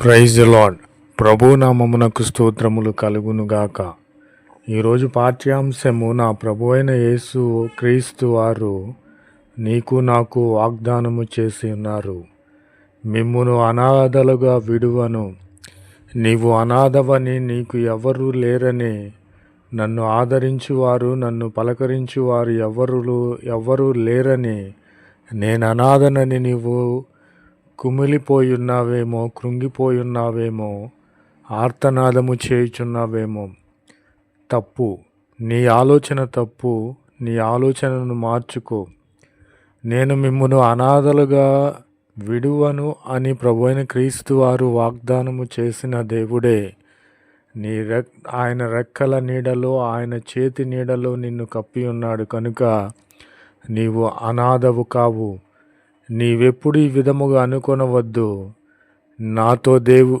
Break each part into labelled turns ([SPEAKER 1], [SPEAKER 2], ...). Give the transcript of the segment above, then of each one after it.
[SPEAKER 1] Praise lord ప్రభు నామమునకు స్తోత్రములు కలుగునుగాక ఈరోజు పాఠ్యాంశము నా ప్రభు అయిన యేసు క్రీస్తు వారు నీకు నాకు వాగ్దానము చేసి ఉన్నారు. మిమ్మును అనాథలుగా విడువను. నీవు అనాథవని నీకు ఎవరు లేరని నన్ను ఆదరించువారు నన్ను పలకరించువారు ఎవరు ఎవ్వరూ లేరని నేను అనాథనని నీవు కుమిలిపోయున్నావేమో కృంగిపోయున్నావేమో ఆర్తనాదము చేయుచున్నావేమో. తప్పు. నీ ఆలోచన తప్పు. నీ ఆలోచనను మార్చుకో. నేను మిమ్మను అనాథలుగా విడువను అని ప్రభువైన క్రీస్తు వారు వాగ్దానము చేసిన దేవుడే నీ రెక్ ఆయన రెక్కల నీడలో ఆయన చేతి నీడలో నిన్ను కప్పి ఉన్నాడు కనుక నీవు అనాథవు కావు. నీవెప్పుడు ఈ విధముగా అనుకొనవద్దు. నాతో దేవు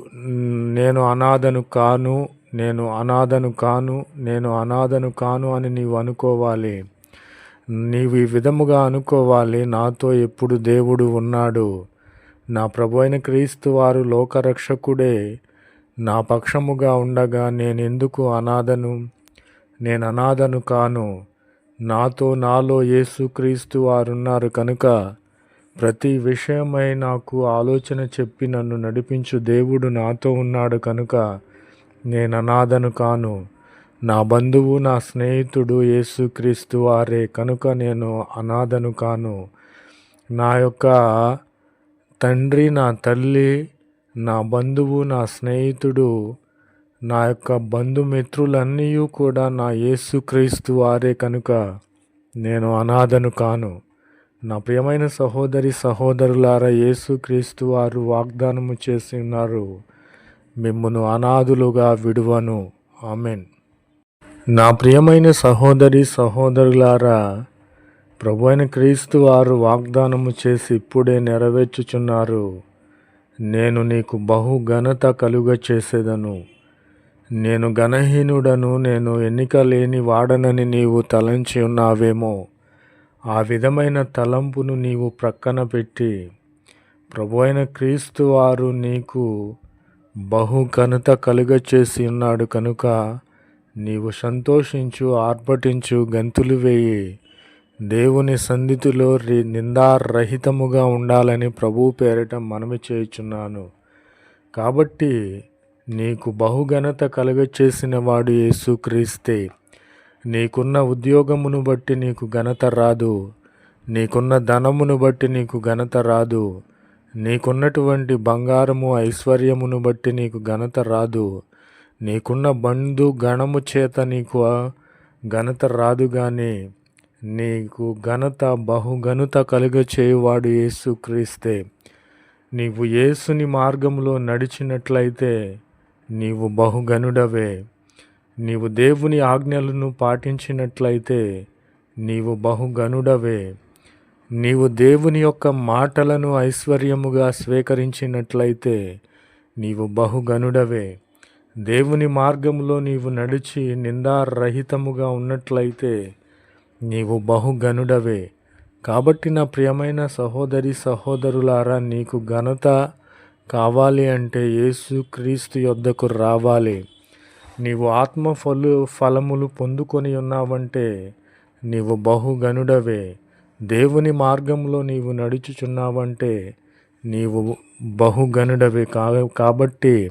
[SPEAKER 1] నేను అనాథను కాను నేను అనాథను కాను నేను అనాథను కాను అని నీవు అనుకోవాలి. నీవు ఈ విధముగా అనుకోవాలి నాతో ఎప్పుడు దేవుడు ఉన్నాడు. నా ప్రభు అయిన క్రీస్తు వారు లోకరక్షకుడే. నా పక్షముగా ఉండగా నేనెందుకు అనాథను? నేను అనాథను కాను. నాతో నాలో యేసుక్రీస్తు వారున్నారు కనుక ప్రతి విషయమై నాకు ఆలోచన చెప్పి నన్ను నడిపించు దేవుడు నాతో ఉన్నాడు కనుక నేను అనాథను కాను. నా బంధువు నా స్నేహితుడు యేసుక్రీస్తు వారే కనుక నేను అనాథను కాను. నా యొక్క తండ్రి నా తల్లి నా బంధువు నా స్నేహితుడు నా యొక్క బంధుమిత్రులన్నీ కూడా నా యేసుక్రీస్తు వారే కనుక నేను అనాథను కాను. నా ప్రియమైన సహోదరి సహోదరులారా యేసుక్రీస్తు వారు వాగ్దానము చేసి ఉన్నారు. అనాథులుగా విడువను. ఆమెన్. నా ప్రియమైన సహోదరి సహోదరులారా ప్రభు అయిన క్రీస్తు వారు వాగ్దానము చేసి ఇప్పుడే నెరవేర్చుచున్నారు. నేను నీకు బహు ఘనత కలుగ చేసేదను. నేను ఘనహీనుడను నేను ఎన్నిక లేని వాడనని నీవు తలంచి ఉన్నావేమో. ఆ విధమైన తలంపును నీవు ప్రక్కన పెట్టి ప్రభు అయిన క్రీస్తు వారు నీకు బహు ఘనత కలుగ చేసి ఉన్నాడు కనుక నీవు సంతోషించు ఆర్భటించు గంతులు వేయి. దేవుని సంధితిలో రి నిందారహితముగా ఉండాలని ప్రభు పేరిట మనవి చేయుచున్నాను. కాబట్టి నీకు బహుఘనత కలుగచేసిన వాడు యేసుక్రీస్తే. నీకున్న ఉద్యోగమును బట్టి నీకు ఘనత రాదు. నీకున్న ధనమును బట్టి నీకు ఘనత రాదు. నీకున్నటువంటి బంగారము ఐశ్వర్యమును బట్టి నీకు ఘనత రాదు. నీకున్న బంధు గణము చేత నీకు ఘనత రాదు కానీ నీకు ఘనత బహుఘనత కలుగ చేయువాడు యేసు క్రీస్తే. నీవు యేసుని మార్గంలో నడిచినట్లయితే నీవు బహుగనుడవే నీవు దేవుని ఆజ్ఞలను పాటించినట్లయితే నీవు బహుగనుడవే. నీవు దేవుని యొక్క మాటలను ఐశ్వర్యముగా స్వీకరించినట్లయితే నీవు బహుగనుడవే. దేవుని మార్గంలో నీవు నడిచి నిందారహితముగా ఉన్నట్లయితే నీవు బహుగనుడవే. కాబట్టి నా ప్రియమైన సహోదరి సహోదరులారా నీకు ఘనత కావాలి అంటే యేసు క్రీస్తు యొద్దకు రావాలి. నీవు ఆత్మ ఫలు ఫలములు పొందుకొని ఉన్నావంటే నీవు బహుగనుడవే దేవుని మార్గంలో నీవు నడుచుచున్నావంటే నీవు బహుగనుడవే కా కాబట్టి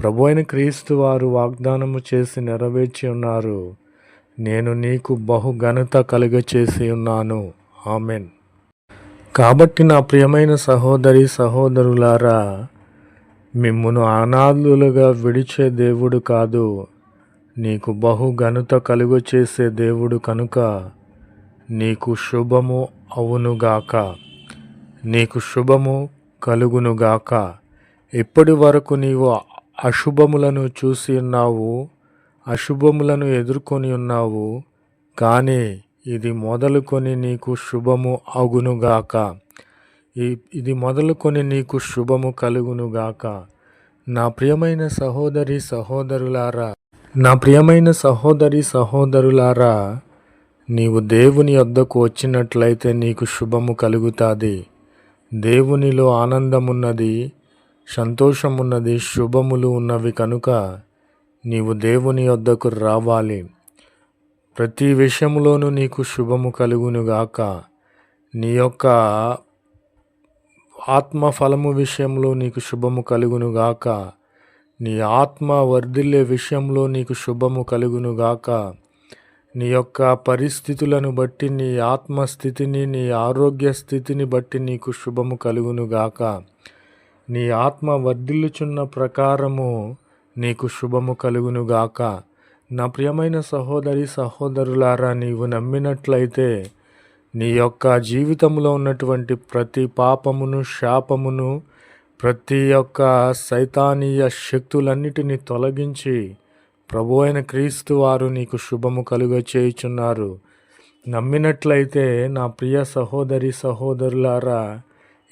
[SPEAKER 1] ప్రభు అయిన క్రీస్తు వారు వాగ్దానము చేసి నెరవేర్చి ఉన్నారు. నేను నీకు బహు ఘనత కలుగ చేసి ఉన్నాను. ఆమెన్. కాబట్టి నా ప్రియమైన సహోదరి సహోదరులారా మిమ్మును అనాథులుగా విడిచే దేవుడు కాదు. నీకు బహుఘనత కలుగు చేసే దేవుడు కనుక నీకు శుభము అవునుగాక. నీకు శుభము కలుగునుగాక. ఇప్పటి వరకు నీవు అశుభములను చూసి ఉన్నావు అశుభములను ఎదుర్కొని ఉన్నావు కానీ ఇది మొదలుకొని నీకు శుభము అగునుగాక ఈ ఇది మొదలుకొని నీకు శుభము కలుగునుగాక నా ప్రియమైన సహోదరి సహోదరులారా నా ప్రియమైన సహోదరి సహోదరులారా నీవు దేవుని వద్దకు వచ్చినట్లయితే నీకు శుభము కలుగుతుంది. దేవునిలో ఆనందమున్నది సంతోషమున్నది శుభములు ఉన్నవి కనుక నీవు దేవుని వద్దకు రావాలి. ప్రతి విషయంలోనూ నీకు శుభము కలుగునుగాక నీ యొక్క ఆత్మ ఫలము విషయంలో నీకు శుభము కలుగునుగాక. నీ ఆత్మ వర్ధిల్లే విషయంలో నీకు శుభము కలుగునుగాక. నీ యొక్క పరిస్థితులను బట్టి నీ ఆత్మస్థితిని నీ ఆరోగ్య స్థితిని బట్టి నీకు శుభము కలుగునుగాక. నీ ఆత్మ వర్ధిల్లుచున్న ప్రకారము నీకు శుభము కలుగునుగాక. నా ప్రియమైన సహోదరి సహోదరులారా నీవు నమ్మినట్లయితే నీ యొక్క జీవితంలో ఉన్నటువంటి ప్రతి పాపమును శాపమును ప్రతి ఒక్క సైతానీయ శక్తులన్నిటినీ తొలగించి ప్రభు అయిన క్రీస్తు వారు నీకు శుభము కలుగ చేయుచున్నారు. నమ్మినట్లయితే నా ప్రియ సహోదరి సహోదరులారా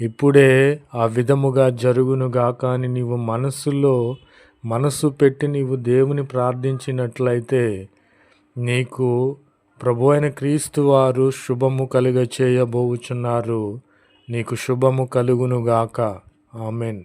[SPEAKER 1] ఇప్పుడే ఆ విధముగా జరుగునుగాక అని నీవు మనస్సులో మనస్సు పెట్టి నీవు దేవుని ప్రార్థించినట్లయితే నీకు ప్రభు అయిన క్రీస్తు వారు శుభము కలుగ చేయబోచున్నారు నీకు శుభము కలుగునుగాక. ఆమెన్.